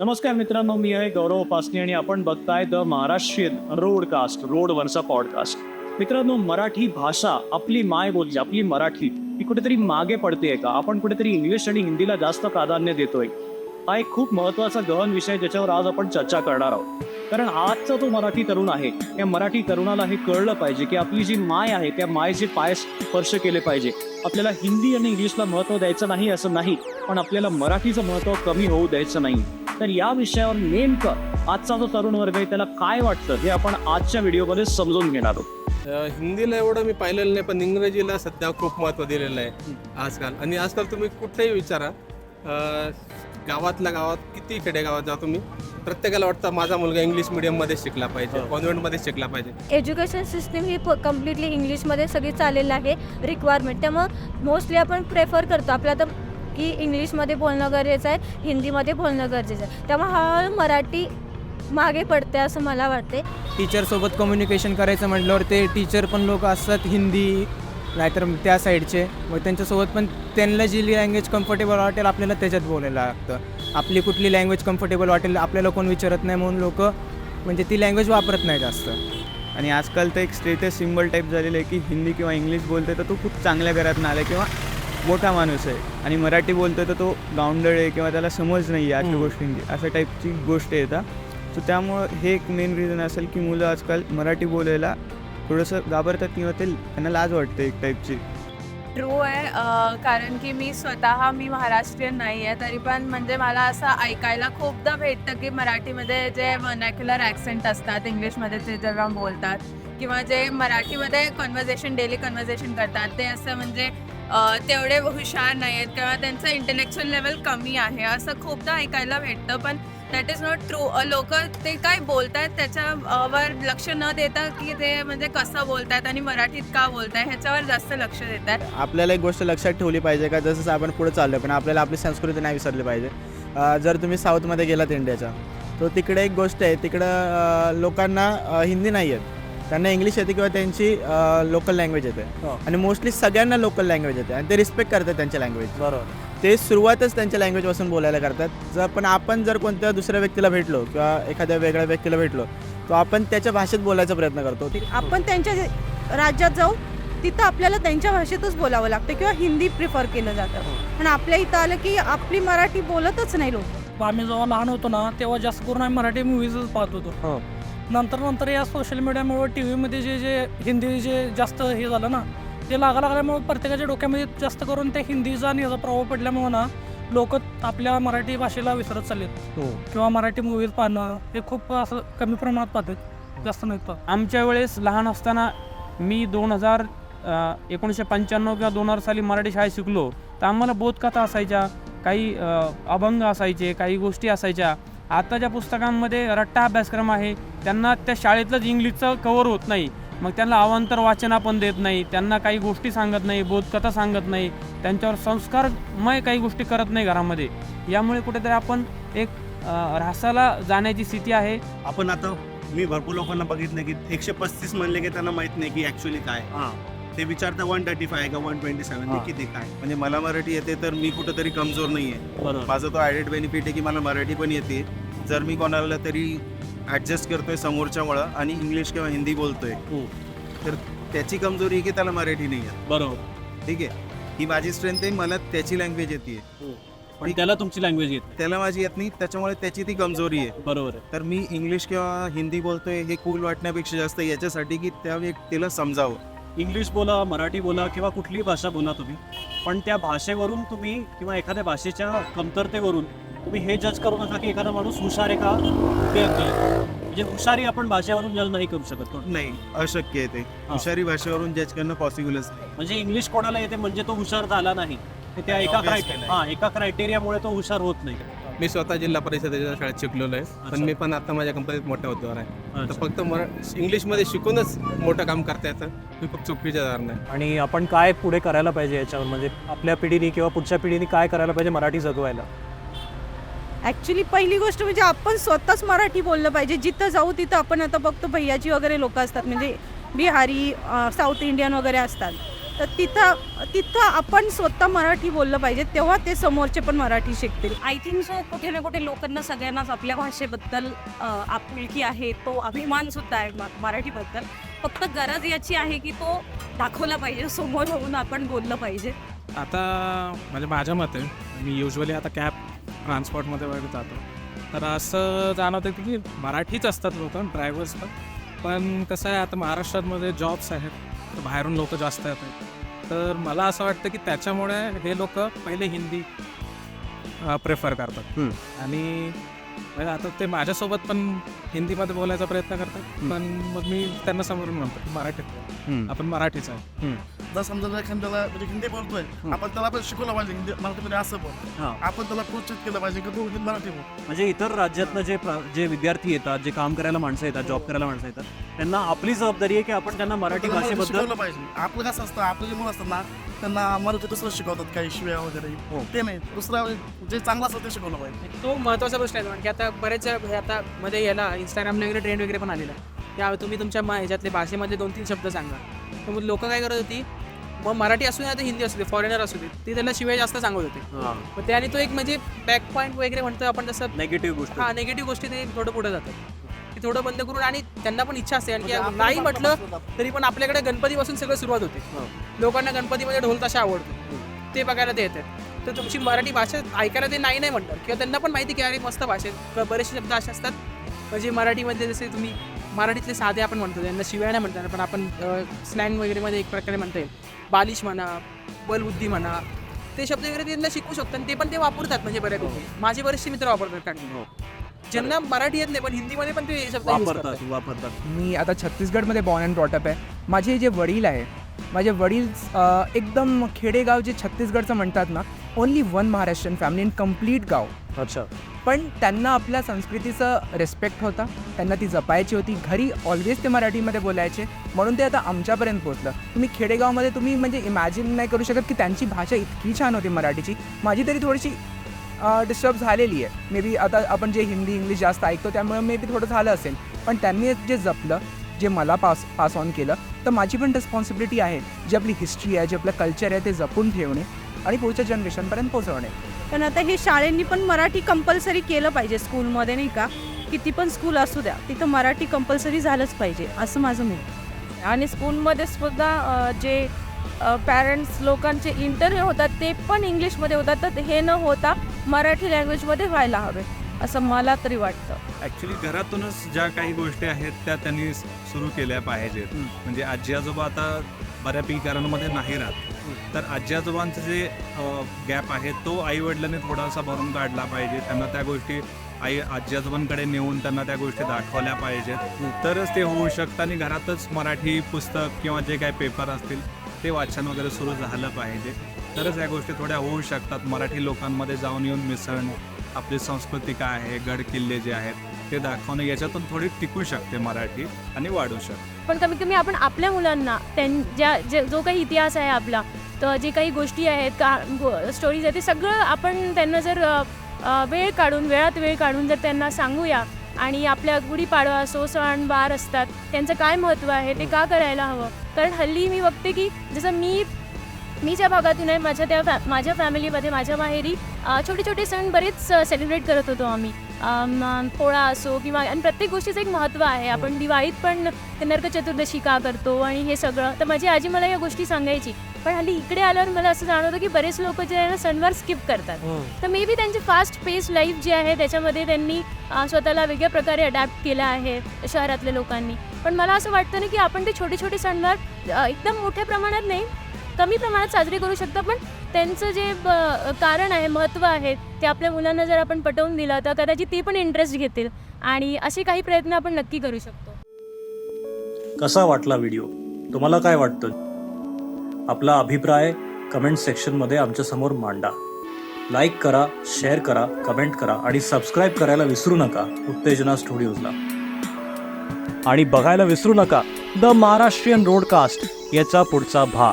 नमस्कार मित्रांनो मी आहे गौरव उपासनी आणि आपण बघताय द महाराष्ट्रीयन रोडकास्ट रोड वरचा पॉडकास्ट मित्रांनो मराठी भाषा आपली माय बोली आपली मराठी ही कुठेतरी मागे पडते का? आपण कुठेतरी इंग्लिश आणि हिंदीला जास्त प्राधान्य देतोय. हा एक खूप महत्त्वाचा गहन विषय ज्याच्यावर आज आपण चर्चा करणार आहोत. कारण आजचा जो मराठी तरुण आहे त्या मराठी तरुणाला हे कळलं पाहिजे की आपली जी माय आहे त्या मायचे पाय स्पर्श केले पाहिजे. आपल्याला हिंदी आणि इंग्लिशला महत्त्व द्यायचं नाही असं नाही पण आपल्याला मराठीचं महत्त्व कमी होऊ द्यायचं नाही. तर या विषयावर नेमकं आजचा जो तरुण वर्ग आहे त्याला काय वाटतं हे आपण आजच्या व्हिडिओमध्ये समजून घेणार आहोत. हिंदीला एवढं मी पाहिलेलं नाही पण इंग्रजीला सध्या खूप महत्त्व दिलेलं आहे आजकाल. आणि आजकाल तुम्ही कुठेही विचारा गावातल्या गावात किती खेडेगावात जा तुम्ही प्रत्येकाला वाटतं माझा मुलगा इंग्लिश मिडियममध्ये शिकला पाहिजे कॉन्व्हेंटमध्ये शिकला पाहिजे. एज्युकेशन सिस्टीम ही कम्प्लिटली इंग्लिशमध्ये सगळी चाललेली आहे रिक्वायरमेंट त्यामुळं मोस्टली आपण प्रेफर करतो. आपलं आता की इंग्लिशमध्ये बोलणं गरजेचं आहे हिंदीमध्ये बोलणं गरजेचं आहे. त्यामुळे हळूहळू मराठी मागे पडते असं मला वाटते टीचरसोबत कम्युनिकेशन करायचं म्हटल्यावर ते टीचर पण लोक असतात हिंदी नाहीतर त्या साईडचे मग त्यांच्यासोबत पण त्यांना जी लँग्वेज कम्फर्टेबल वाटेल आपल्याला त्याच्यात बोलायला लागतं. आपली कुठली लँग्वेज कम्फर्टेबल वाटेल आपल्याला कोण विचारत नाही म्हणून लोक म्हणजे ती लँग्वेज वापरत नाही जास्त. आणि आजकाल तर एक स्टेटस सिम्बल टाईप झालेलं आहे की हिंदी किंवा इंग्लिश बोलतोय तर तो खूप चांगल्या घरातून आला किंवा मोठा माणूस आहे. आणि मराठी बोलतोय तर तो गावंडळ आहे किंवा त्याला समज नाही आहे अशा गोष्टींची अशा टाईपची गोष्ट येतात सो त्यामुळं हे एक मेन रिझन असेल की मुलं आजकाल मराठी बोलायला थोडंसं घाबरतात किंवा ते त्यांना लाज वाटते एक टाईपची ट्रू आहे कारण की मी स्वतः मी महाराष्ट्रीयन नाही आहे तरी पण म्हणजे मला असं ऐकायला खूपदा भेटतं की मराठीमध्ये जे वर्नॅक्युलर ॲक्सेंट असतात इंग्लिशमध्ये ते जेव्हा बोलतात किंवा जे मराठीमध्ये कन्व्हर्जेशन डेली कन्व्हर्जेशन करतात ते असं म्हणजे तेवढे हुशार नाही आहेत किंवा त्यांचं इंटेलेक्च्युअल लेवल कमी आहे असं खूपदा ऐकायला भेटतं. पण दॅट इज नॉट ट्रू लोक ते काय बोलतायत त्याच्यावर लक्ष न देता की ते म्हणजे कसं बोलतायत आणि मराठीत का बोलताय ह्याच्यावर जास्त लक्ष देतात आपल्याला एक गोष्ट लक्षात ठेवली पाहिजे का? जसं आपण पुढे चाललो पण आपल्याला आपली संस्कृती नाही विसरली पाहिजे. जर तुम्ही साऊथमध्ये गेलात इंडियाच्या तर तिकडे एक गोष्ट आहे तिकडं लोकांना हिंदी नाही आहेत त्यांना इंग्लिश येते किंवा त्यांची लोकल लँग्वेज येते. हो. आणि मोस्टली सगळ्यांना लोकल लँग्वेज येते आणि ते रिस्पेक्ट करतात त्यांच्या लँग्वेज बरोबर. ते सुरुवातच त्यांच्या लँग्वेजपासून बोलायला करतात. जर पण आपण जर कोणत्या दुसऱ्या व्यक्तीला भेटलो किंवा एखाद्या वेगळ्या व्यक्तीला भेटलो तर आपण त्याच्या भाषेत बोलायचा प्रयत्न करतो. आपण त्यांच्या राज्यात जाऊ तिथं आपल्याला त्यांच्या भाषेतच बोलावं लागतं किंवा हिंदी प्रिफर केलं जातं. पण आपल्या इथं आलं की आपली मराठी बोलतच नाही लोक. आम्ही जेव्हा लहान होतो ना तेव्हा जास्त करून आम्ही मराठी मूवीजच पाहत होतो. नंतर नंतर या सोशल मीडियामुळे टी व्हीमध्ये जे जे हिंदी जे जास्त हे झालं ना ते लागा लागल्यामुळे प्रत्येकाच्या डोक्यामध्ये जास्त करून ते हिंदीचा आणि याचा प्रभाव पडल्यामुळे ना लोक आपल्या मराठी भाषेला विसरत चाललेत. किंवा मराठी मूवीज पाहणं हे खूप असं कमी प्रमाणात पाहतात. जास्त नाहीत पाहत. आमच्या वेळेस लहान असताना मी दोन हजार एकोणीसशे पंच्याण्णव किंवा दोन हजार साली मराठी शाळेत शिकलो तर आम्हाला बोधकथा असायच्या काही अभंग असायचे काही गोष्टी असायच्या. आताच्या पुस्तकांमध्ये रट्टा अभ्यासक्रम आहे त्यांना त्या शाळेतलंच इंग्लिशचं कवर होत नाही. मग त्यांना अवांतर वाचन आपण देत नाही त्यांना काही गोष्टी सांगत नाही बोधकथा सांगत नाही त्यांच्यावर संस्कारमय काही गोष्टी करत नाही घरामध्ये. यामुळे कुठेतरी आपण एक ऱ्हासाला जाण्याची स्थिती आहे. आपण आता मी भरपूर लोकांना बघितलं की एकशे पस्तीस म्हणले की त्यांना माहीत नाही की ऍक्च्युली काय. हां. ते विचारता वन थर्टी फाय का वन ट्वेंटी सेवन हा. किती काय. म्हणजे मला मराठी येते तर मी कुठंतरी कमजोर नाहीये. बरोबर. माझा तो ॲडेड बेनिफिट आहे की मला मराठी पण येते. जर मी कोणाला तरी ॲडजस्ट करतोय समोरच्यामुळं आणि इंग्लिश किंवा हिंदी बोलतोय हो. तर त्याची कमजोरी आहे की त्याला मराठी नाही येत बरोबर. ठीक आहे? ही माझी स्ट्रेंथ आहे मला त्याची लँग्वेज येते पण त्याला तुमची लँग्वेज येत त्याला माझी येत नाही त्याच्यामुळे त्याची ती कमजोरी आहे. बरोबर आहे. तर मी इंग्लिश किंवा हिंदी बोलतोय हे कूल वाटण्यापेक्षा जास्त याच्यासाठी की त्या व्यक्तीला समजावं. इंग्लिश बोला मराठी बोला किंवा कुठलीही भाषा बोला तुम्ही पण त्या भाषेवरून तुम्ही किंवा एखाद्या भाषेच्या कमतरतेवरून तुम्ही हे जज करू नका की एखादा माणूस हुशार आहे का? ते अगदी. म्हणजे हुशारी आपण भाषेवरून जज नाही करू शकत. कोण. नाही अशक्य आहे ते. हुशारी भाषेवरून जज करणं पॉसिबलच नाही. म्हणजे इंग्लिश कोणाला येते म्हणजे तो हुशार झाला नाही. ते त्या एका Obvious क्रायटे केलंय. हा एका क्रायटेरियामुळे तो हुशार होत नाही. मी स्वतः जिल्हा परिषदेच्या शाळेत शिकलेलो आहे. पण. मी पण आता माझ्या कंपनीत मोठ्या होतो आहे. तर. फक्त मरा इंग्लिशमध्ये शिकूनच मोठं काम करता येतं. हे खूप चुकीचं धारणा आहे आणि आपण काय पुढे करायला पाहिजे याच्यावर? म्हणजे आपल्या पिढीने किंवा पुढच्या पिढीने काय करायला पाहिजे मराठी जगवायला? ॲक्च्युली पहिली गोष्ट म्हणजे आपण स्वतःच मराठी बोललं पाहिजे. जिथं जाऊ तिथं आपण आता बघतो भैयाची वगैरे लोक असतात. म्हणजे बिहारी साऊथ इंडियन वगैरे असतात. तर तिथं तिथं आपण स्वतः मराठी बोललं पाहिजे. तेव्हा ते समोरचे पण मराठी शिकतील. आय थिंक सो कुठे ना कुठे लोकांना सगळ्यांनाच आपल्या भाषेबद्दल आपुलकी आहे. तो अभिमान सुद्धा आहे मराठीबद्दल. फक्त गरज याची आहे की तो दाखवला पाहिजे. समोर होऊन आपण बोललं पाहिजे. आता म्हणजे माझ्या मते मी युजली आता कॅब ट्रान्सपोर्टमध्ये वगैरे जातो. तर असं जाणवतं की मराठीच असतात लोक ड्रायव्हर्स पण. पण कसं आहे आता महाराष्ट्रामध्ये जॉब्स आहेत तर बाहेरून लोक जास्त येतात. तर मला असं वाटतं की त्याच्यामुळे हे लोक पहिले हिंदी प्रेफर करतात. आणि म्हणजे आता ते माझ्यासोबत पण हिंदीमध्ये बोलायचा प्रयत्न करतात पण मग मी त्यांना समोरून म्हणतो की मराठीत. आपण मराठीच आहे. जर समजा एखाद्याला म्हणजे हिंदी बोलतोय आपण त्याला पण शिकवलं पाहिजे हिंदी मराठीमध्ये असं बोल. हां. आपण त्याला प्रोत्साहित केलं पाहिजे की तू हिंदी मराठी बोल. म्हणजे इतर राज्यातनं जे जे विद्यार्थी येतात जे काम करायला माणसं येतात जॉब करायला माणसं येतात त्यांना आपली जबाबदारी आहे की आपण त्यांना मराठी भाषेबद्दल शिकवलं पाहिजे. आपलं कसं असतं आपले जे मुलं असतात ना त्यांना मराठी दुसरं शिकवतात काही शिव्या वगैरे. ते नाही दुसरं जे चांगलं असतं ते शिकवलं पाहिजे. तो महत्त्वाचा प्रश्न आहे कारण की आता बरेच हे आता मध्ये याला इंस्टाग्रामला वगैरे ट्रेंड वगैरे पण आलेला आहे. त्या तुम्ही तुमच्या मा- ह्याच्यातले भाषेमध्ये दोन तीन शब्द सांगा. तर मग लोक काय करत होती मग मराठी असू दे आता हिंदी असू दे फॉरेनर असू दे ती त्याला शिवाय जास्त सांगत होते. मग त्याने तो एक म्हणजे बॅक पॉईंट वगैरे म्हणतो आपण तसं. नेगेटिव्ह गोष्ट. हा निगेटिव्ह गोष्टी ते थोडं पुढे जातात की थोडं बंद करून आणि त्यांना पण इच्छा असते. आणि की नाही म्हटलं तरी पण आपल्याकडे गणपतीपासून सगळं सुरुवात होते. लोकांना गणपतीमध्ये ढोल ताशा आवडतो. ते बघायला ते येतात. तर तुमची मराठी भाषा ऐकायला ते नाही नाही म्हणतात किंवा त्यांना पण माहिती की अरे मस्त भाषेत बरेचसे शब्द असे असतात. म्हणजे मराठीमध्ये जसे तुम्ही मराठीतले साधे आपण म्हणतो त्यांना शिवाय नाही म्हणतात पण आपण स्लँग वगैरेमध्ये एक प्रकारे म्हणता येईल. बालिश म्हणा बलबुद्धी म्हणा ते शब्द वगैरे त्यांना शिकू शकतात आणि ते पण ते वापरतात म्हणजे बऱ्यापैकी. माझे बरेचसे मित्र वापरतात कारण ज्यांना मराठी येत नाही पण हिंदीमध्ये पण ते शब्द use करतात. वापरतात. वापरतात मी आता छत्तीसगडमध्ये बॉर्न अँड ब्रॉटअप आहे. माझे जे वडील आहे माझे वडील अ, एकदम खेडेगाव जे छत्तीसगडचं म्हणतात ना only one Maharashtrian family in complete गाव. अच्छा. पण त्यांना आपल्या संस्कृतीचं रिस्पेक्ट होता त्यांना ती जपायची होती. घरी ऑलवेज ते मराठीमध्ये बोलायचे म्हणून ते आता आमच्यापर्यंत पोहोचलं. तुम्ही खेडेगावमध्ये तुम्ही म्हणजे इमॅजिन नाही करू शकत की त्यांची भाषा इतकी छान होती मराठीची. माझी तरी थोडीशी डिस्टर्ब झालेली आहे. मे बी आता आपण जे हिंदी इंग्लिश जास्त ऐकतो त्यामुळे मे बी थोडं झालं असेल. पण त्यांनी जे जपलं जे मला पास पास ऑन केलं तर माझी पण रिस्पॉन्सिबिलिटी आहे जी आपली हिस्ट्री आहे जे आपलं कल्चर आहे ते जपून ठेवणे आणि पुढच्या जनरेशनपर्यंत पोहोचवणे. पण आता हे शाळेंनी पण मराठी कंपल्सरी केलं पाहिजे स्कूलमध्ये नाही का? किती पण स्कूल असू द्या तिथं मराठी कंपल्सरी झालंच पाहिजे असं माझं मत. आणि स्कूलमध्ये सुद्धा जे पॅरेंट्स लोकांचे इंटरव्ह्यू होतात ते पण इंग्लिशमध्ये होतात. तर हे न होता मराठी लँग्वेजमध्ये व्हायला हवे असं मला तरी वाटतं. ॲक्च्युली घरातूनच ज्या काही गोष्टी आहेत त्या त्यांनी सुरू केल्या पाहिजेत. म्हणजे आजी आजोबा आता बऱ्यापैकी घरांमध्ये नाही राहत. तर आजी आजोबांचं जे गॅप आहे तो आई वडिलांनी थोडासा भरून काढला पाहिजे. त्यांना त्या गोष्टी आई आजी आजोबांकडे नेऊन त्यांना त्या गोष्टी दाखवल्या पाहिजेत. तरच ते होऊ शकतं आणि घरातच मराठी पुस्तक किंवा जे काही पेपर असतील ते वाचन वगैरे सुरू झालं पाहिजे. तरच या गोष्टी थोड्या होऊ शकतात. मराठी लोकांमध्ये जाऊन येऊन मिसळणे आपली संस्कृती काय आहे गड किल्ले जे आहेत ते दाखवणं याच्यातून थोडी टिकू शकते मराठी आणि वाढू शकते. पण कमीत कमी आपण आपल्या मुलांना त्यां ज्या जे जो काही इतिहास आहे आपला तर जे काही गोष्टी आहेत का स्टोरीज आहेत ते सगळं आपण त्यांना जर वेळ काढून वेळात वेळ काढून जर त्यांना सांगूया आणि आपल्या गुढीपाडवा असो सण बार असतात त्यांचं काय महत्त्व आहे ते का करायला हवं? कारण हल्ली मी बघते की जसं मी मी ज्या भागातून आहे माझ्या त्या फॅ माझ्या फॅमिलीमध्ये माझ्या माहेरी अ, छोटे छोटे सण बरेच सेलिब्रेट करत होतो आम्ही. पोळा असो किंवा आणि प्रत्येक गोष्टीचं एक महत्त्व आहे. आपण दिवाळीत पण ते नरक चतुर्दशी का करतो आणि हे सगळं. तर माझी आजी मला या गोष्टी सांगायची. पण हल्ली इकडे आल्यावर मला असं जाणवतं की बरेच लोक जे आहे ना सणवार स्किप करतात. तर मे बी त्यांची फास्ट पेस लाईफ जी आहे त्याच्यामध्ये त्यांनी स्वतःला वेगळ्या प्रकारे अडॅप्ट केलं आहे शहरातल्या लोकांनी. पण मला असं वाटतं ना की आपण ते छोटे छोटे सणवार एकदम मोठ्या प्रमाणात नाही कमी प्रमाणात साजरे करू शकतो पण त्यांचं जे कारण आहे महत्त्व आहे ते आपल्या मुलांना जर आपण पटवून दिलं तर कदाचित ते पण इंटरेस्ट घेतील. आणि असे काही प्रयत्न आपण नक्की करू शकतो. कसा वाटला व्हिडिओ तुम्हाला काय वाटतं? आपला अभिप्राय कमेंट सेक्शनमध्ये आमच्यासमोर मांडा. लाईक करा शेअर करा कमेंट करा आणि सबस्क्राईब करायला विसरू नका उत्तेजना स्टुडिओजला. आणि बघायला विसरू नका द महाराष्ट्रीयन रोडकास्ट याचा पुढचा भाग.